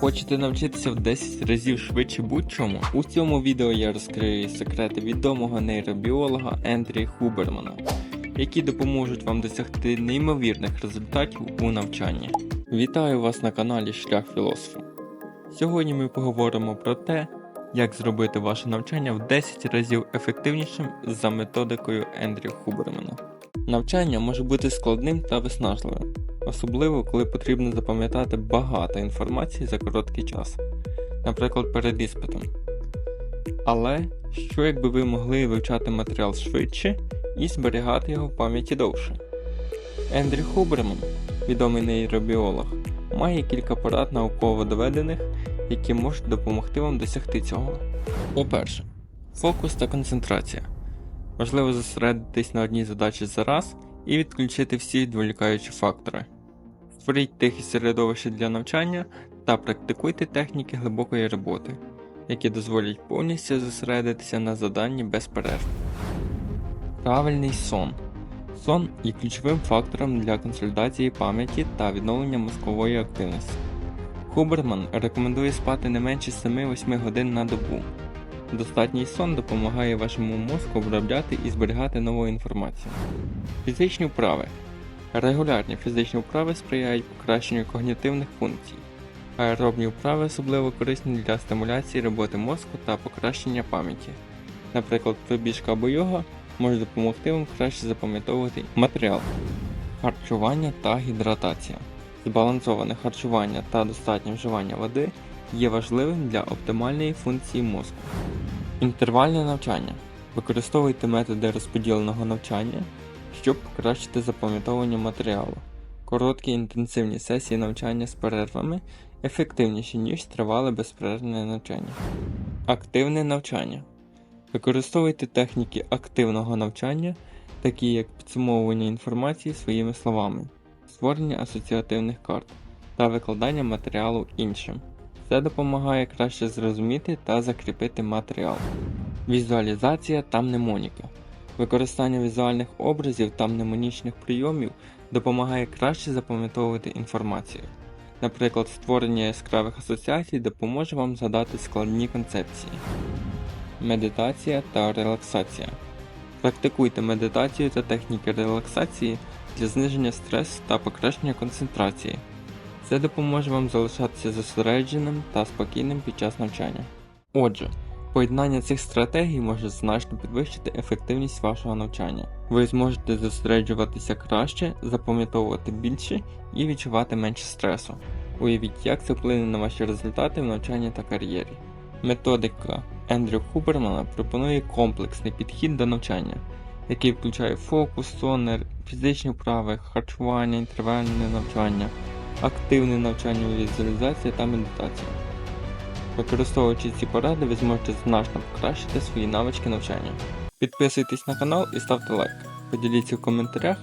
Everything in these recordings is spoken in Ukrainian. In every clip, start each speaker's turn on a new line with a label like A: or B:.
A: Хочете навчитися в 10 разів швидше будь-чому? У цьому відео я розкрию секрети відомого нейробіолога Ендрі Хубермана, які допоможуть вам досягти неймовірних результатів у навчанні. Вітаю вас на каналі Шлях філософа. Сьогодні ми поговоримо про те, як зробити ваше навчання в 10 разів ефективнішим за методикою Ендрі Хубермана. Навчання може бути складним та виснажливим, особливо коли потрібно запам'ятати багато інформації за короткий час, наприклад, перед іспитом. Але що якби ви могли вивчати матеріал швидше і зберігати його в пам'яті довше? Ендрі Хуберман, відомий нейробіолог, має кілька порад науково доведених, які можуть допомогти вам досягти цього. По-перше, фокус та концентрація. Важливо зосередитись на одній задачі за раз і відключити всі відволікаючі фактори. Створіть тихе середовище для навчання та практикуйте техніки глибокої роботи, які дозволять повністю зосередитися на заданні без перерв. Правильний сон. Сон є ключовим фактором для консолідації пам'яті та відновлення мозкової активності. Хуберман рекомендує спати не менше 7-8 годин на добу. Достатній сон допомагає вашому мозку обробляти і зберігати нову інформацію. Фізичні вправи. Регулярні фізичні вправи сприяють покращенню когнітивних функцій. Аеробні вправи особливо корисні для стимуляції роботи мозку та покращення пам'яті. Наприклад, пробіжка або йога може допомогти вам краще запам'ятовувати матеріал. Харчування та гідратація. Збалансоване харчування та достатнє вживання води є важливим для оптимальної функції мозку. Інтервальне навчання. Використовуйте методи розподіленого навчання, щоб покращити запам'ятовування матеріалу. Короткі інтенсивні сесії навчання з перервами ефективніші, ніж тривале безперервне навчання. Активне навчання. Використовуйте техніки активного навчання, такі як підсумовування інформації своїми словами, створення асоціативних карт та викладання матеріалу іншим. Це допомагає краще зрозуміти та закріпити матеріал. Візуалізація та мнемоніка. Використання візуальних образів та мнемонічних прийомів допомагає краще запам'ятовувати інформацію. Наприклад, створення яскравих асоціацій допоможе вам згадати складні концепції. Медитація та релаксація. Практикуйте медитацію та техніки релаксації для зниження стресу та покращення концентрації. Це допоможе вам залишатися зосередженим та спокійним під час навчання. Отже, поєднання цих стратегій може значно підвищити ефективність вашого навчання. Ви зможете зосереджуватися краще, запам'ятовувати більше і відчувати менше стресу. Уявіть, як це вплине на ваші результати в навчанні та кар'єрі. Методика Ендрю Хубермана пропонує комплексний підхід до навчання, який включає фокус, сон, фізичні вправи, харчування, інтервальне навчання, активне навчання, візуалізація та медитація. Використовуючи ці поради, ви зможете значно покращити свої навички навчання. Підписуйтесь на канал і ставте лайк. Поділіться в коментарях,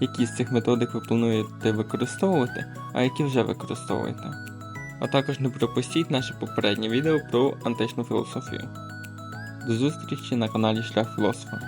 A: які з цих методик ви плануєте використовувати, а які вже використовуєте. А також не пропустіть наше попереднє відео про античну філософію. До зустрічі на каналі Шлях Філософа.